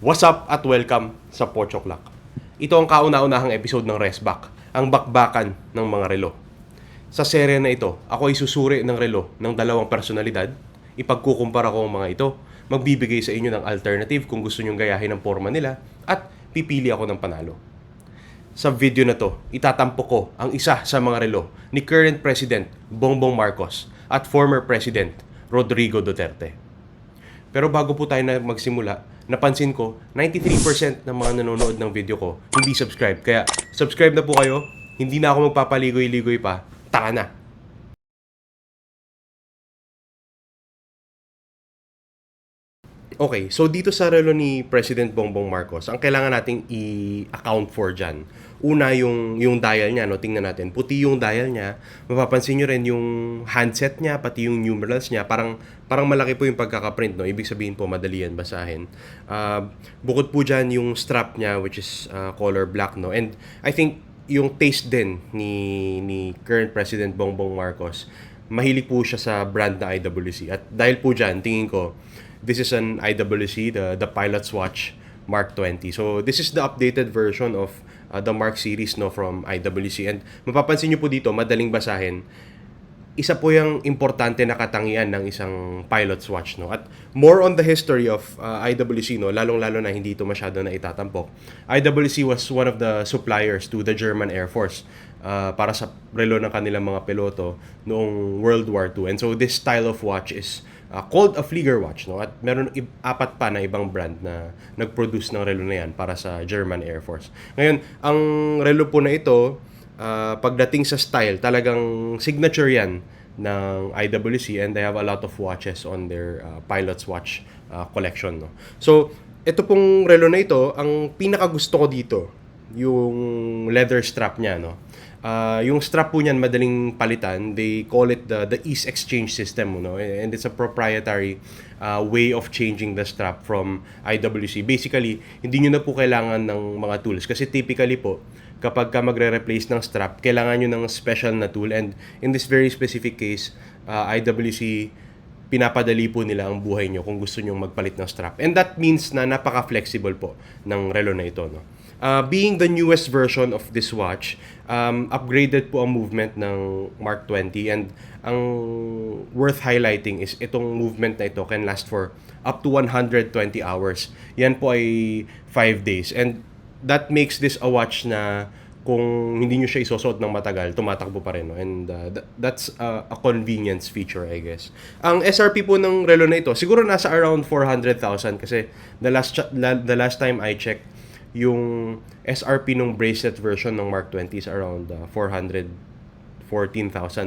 What's up at welcome sa Pocho Clock. Ito ang kauna-unahang episode ng Resback, ang bakbakan ng mga relo. Sa serye na ito, ako ay susuri ng relo ng dalawang personalidad, ipagkukumpara ko ang mga ito, magbibigay sa inyo ng alternative kung gusto nyong gayahin ang forma nila, at pipili ako ng panalo. Sa video na to, itatampok ko ang isa sa mga relo ni current President Bongbong Marcos at former President Rodrigo Duterte. Pero bago po tayo na magsimula, napansin ko 93% ng mga nanonood ng video ko hindi subscribe. Kaya subscribe na po kayo. Hindi na ako magpapaligoy-ligoy pa. Taka na. Okay, so dito sa relo ni President Bongbong Marcos, ang kailangan nating i-account for dyan. Una, yung, yung dial niya, no? tingnan natin. Puti yung dial niya. Mapapansin nyo rin yung handset niya, pati yung numerals niya. Parang, parang malaki po yung pagkakaprint. No? Ibig sabihin po, madali yan basahin. Uh, bukod po dyan yung strap niya, which is uh, color black. No? And I think yung taste din ni, ni current President Bongbong Marcos, mahilig po siya sa brand na IWC. At dahil po dyan, tingin ko, This is an IWC, the, the Pilot's Watch Mark 20. So this is the updated version of uh, the Mark series no from IWC. And mapapansin niyo po dito, madaling basahin. Isa po yung importante na katangian ng isang pilot's watch no. At more on the history of uh, IWC no, lalong-lalo na hindi ito masyado na itatampok. IWC was one of the suppliers to the German Air Force uh, para sa relo ng kanilang mga piloto noong World War II. And so this style of watch is uh, called a Flieger watch no at meron apat pa na ibang brand na nag-produce ng relo na yan para sa German Air Force. Ngayon, ang relo po na ito uh, pagdating sa style, talagang signature yan ng IWC and they have a lot of watches on their uh, pilot's watch uh, collection no. So, ito pong relo na ito, ang pinaka gusto ko dito, yung leather strap niya no. Uh, yung strap po niyan madaling palitan. They call it the the ease exchange system, no? And it's a proprietary uh, way of changing the strap from IWC. Basically, hindi niyo na po kailangan ng mga tools kasi typically po kapag ka magre-replace ng strap, kailangan niyo ng special na tool and in this very specific case, uh, IWC pinapadali po nila ang buhay nyo kung gusto nyo magpalit ng strap. And that means na napaka-flexible po ng relo na ito. No? Uh, being the newest version of this watch, um, upgraded po ang movement ng Mark 20 and ang worth highlighting is itong movement na ito can last for up to 120 hours. Yan po ay 5 days and that makes this a watch na kung hindi nyo siya isosot ng matagal, tumatakbo pa rin. No? And uh, th- that's uh, a convenience feature, I guess. Ang SRP po ng relo na ito, siguro nasa around 400,000 kasi the last, the last time I checked, yung SRP ng bracelet version ng Mark 20 is around uh, 414,000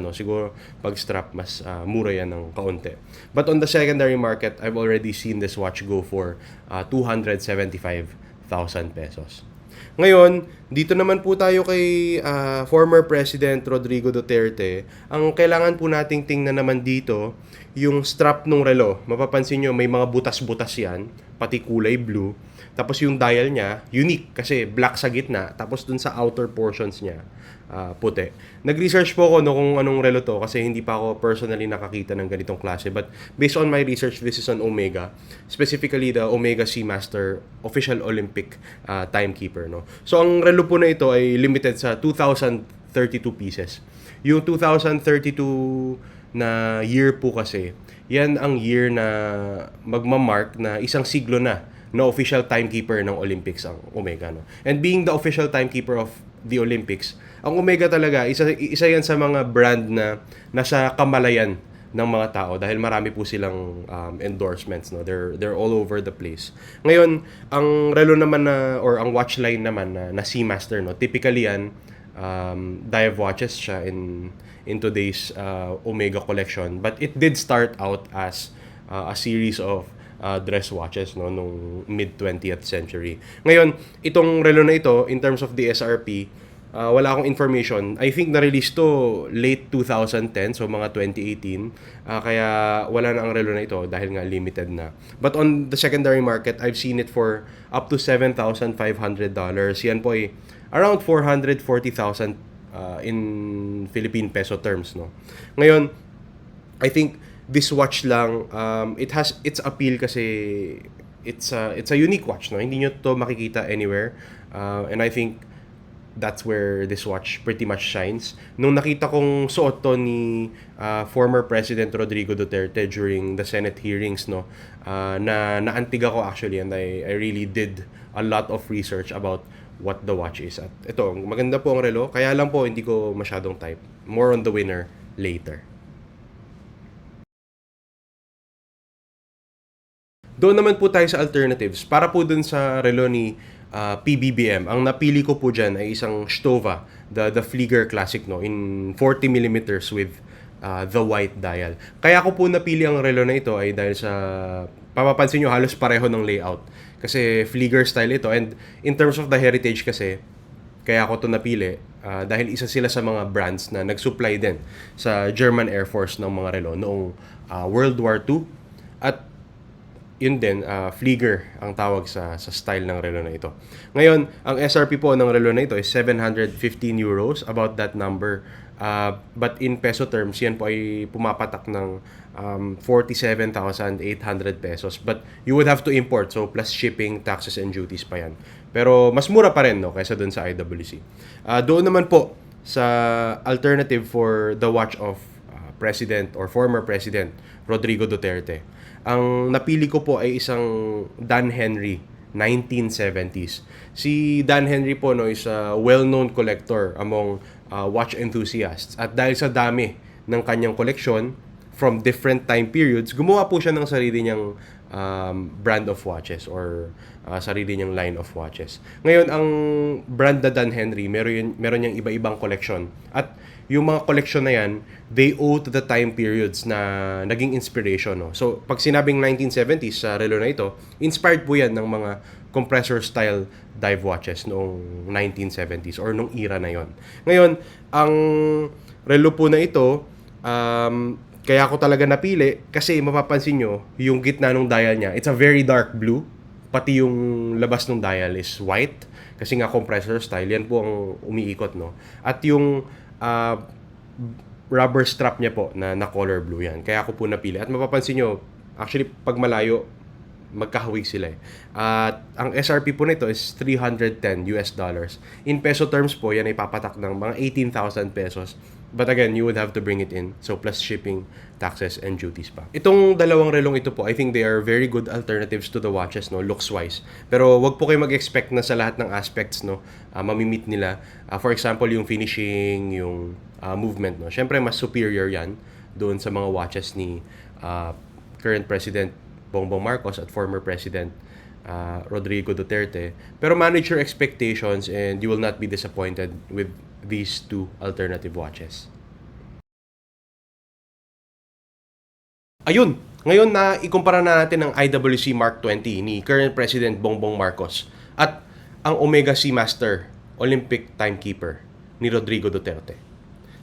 no? Siguro pag strap mas uh, mura yan ng kaunti. But on the secondary market I've already seen this watch go for uh, 275,000 pesos ngayon, dito naman po tayo kay uh, former President Rodrigo Duterte. Ang kailangan po nating tingnan naman dito, yung strap ng relo. Mapapansin nyo, may mga butas-butas yan, pati kulay blue. Tapos yung dial niya, unique kasi black sa gitna. Tapos dun sa outer portions niya, uh, puti. Nag-research po ako no, kung anong relo to kasi hindi pa ako personally nakakita ng ganitong klase. But based on my research, this is an Omega. Specifically, the Omega Seamaster Official Olympic uh, Timekeeper. No? So ang relo po na ito ay limited sa 2,032 pieces. Yung 2032 na year po kasi, yan ang year na magmamark na isang siglo na na official timekeeper ng Olympics ang Omega no. And being the official timekeeper of the Olympics, ang Omega talaga isa isa yan sa mga brand na nasa kamalayan ng mga tao dahil marami po silang um, endorsements no? They're they're all over the place. Ngayon ang relo naman na or ang watch line naman na, na Seamaster no? Typically yan um, dive watches siya in in today's uh, Omega collection. But it did start out as uh, a series of uh, dress watches no nung mid 20th century. Ngayon, itong relo na ito in terms of the SRP, uh, wala akong information. I think na-release to late 2010, so mga 2018. Uh, kaya wala na ang relo na ito dahil nga limited na. But on the secondary market, I've seen it for up to $7,500. Yan po ay around 440,000 uh, in Philippine peso terms. No? Ngayon, I think this watch lang, um, it has its appeal kasi it's a it's a unique watch no? Hindi nyo to makikita anywhere. Uh, and I think that's where this watch pretty much shines. Nung nakita kong suot to ni uh, former President Rodrigo Duterte during the Senate hearings no? Uh, na naantig ako actually and I I really did a lot of research about what the watch is. At ito maganda po ang relo. Kaya lang po hindi ko masyadong type. More on the winner later Doon naman po tayo sa alternatives. Para po dun sa relo ni ah, PBBM, ang napili ko po dyan ay isang Stova, the, the Flieger Classic no, in 40 millimeters with ah, the white dial. Kaya ko po napili ang relo na ito ay dahil sa, papapansin nyo halos pareho ng layout. Kasi Flieger style ito and in terms of the heritage kasi, kaya ako to napili ah, dahil isa sila sa mga brands na nag-supply din sa German Air Force ng mga relo noong ah, World War II. Yun din, uh, Flieger ang tawag sa sa style ng relo na ito. Ngayon, ang SRP po ng relo na ito is 715 euros, about that number. Uh, but in peso terms, yan po ay pumapatak ng um, 47,800 pesos. But you would have to import, so plus shipping, taxes, and duties pa yan. Pero mas mura pa rin no, kaysa dun sa IWC. Uh, doon naman po sa alternative for the watch of uh, President or former President Rodrigo Duterte. Ang napili ko po ay isang Dan Henry 1970s. Si Dan Henry po no is a well-known collector among uh, watch enthusiasts. At dahil sa dami ng kanyang koleksyon from different time periods, gumawa po siya ng sarili niyang um, brand of watches or uh, sarili niyang line of watches. Ngayon, ang brand na Dan Henry, meron, meron niyang iba-ibang collection. At yung mga collection na yan, they owe to the time periods na naging inspiration. No? So, pag sinabing 1970s sa relo na ito, inspired po yan ng mga compressor-style dive watches noong 1970s or nung era na yon. Ngayon, ang relo po na ito, um, kaya ako talaga napili kasi mapapansin nyo, yung gitna ng dial niya, it's a very dark blue. Pati yung labas ng dial is white. Kasi nga compressor style, yan po ang umiikot, no? At yung uh, rubber strap niya po na, na color blue yan. Kaya ako po napili. At mapapansin nyo, actually, pag malayo, magkahawig sila eh. At ang SRP po nito is 310 US dollars. In peso terms po, yan ay papatak ng mga 18,000 pesos. But again, you would have to bring it in. So plus shipping, taxes, and duties pa. Itong dalawang relong ito po, I think they are very good alternatives to the watches, no, looks-wise. Pero wag po kayo mag-expect na sa lahat ng aspects, no, uh, mamimit nila. Uh, for example, yung finishing, yung uh, movement, no. Syempre, mas superior yan doon sa mga watches ni uh, current President Bongbong Marcos at former President uh, Rodrigo Duterte. Pero manage your expectations and you will not be disappointed with these two alternative watches. Ayun, ngayon na ikumpara na natin ang IWC Mark 20 ni current President Bongbong Marcos at ang Omega Seamaster Olympic Timekeeper ni Rodrigo Duterte.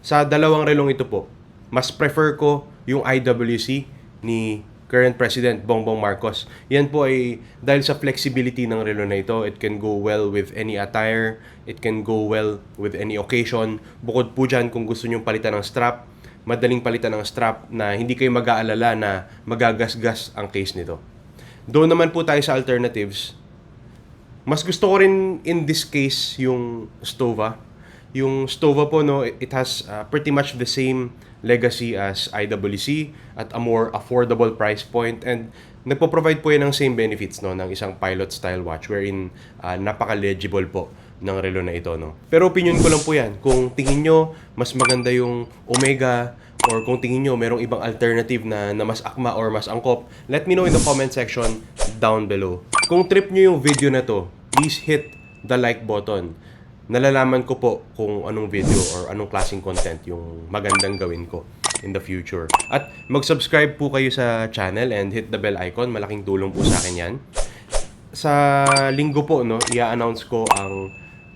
Sa dalawang relong ito po, mas prefer ko yung IWC ni current President Bongbong Marcos. Yan po ay dahil sa flexibility ng relo na ito, it can go well with any attire, it can go well with any occasion. Bukod po dyan kung gusto nyong palitan ng strap, madaling palitan ng strap na hindi kayo mag-aalala na magagasgas ang case nito. Doon naman po tayo sa alternatives. Mas gusto ko rin in this case yung Stova. Yung Stova po no, it has uh, pretty much the same legacy as IWC at a more affordable price point and nagpo-provide po yan ng same benefits no ng isang pilot style watch wherein uh, napaka-legible po ng relo na ito no. Pero opinion ko lang po yan. Kung tingin nyo mas maganda yung Omega or kung tingin nyo merong ibang alternative na, na mas akma or mas angkop, let me know in the comment section down below. Kung trip nyo yung video na to, please hit the like button nalalaman ko po kung anong video or anong klaseng content yung magandang gawin ko in the future. At mag-subscribe po kayo sa channel and hit the bell icon. Malaking tulong po sa akin yan. Sa linggo po, no, i-announce ko ang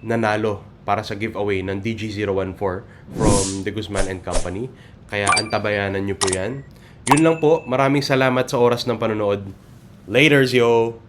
nanalo para sa giveaway ng DG014 from De Guzman and Company. Kaya antabayanan nyo po yan. Yun lang po. Maraming salamat sa oras ng panonood. Laters, yo!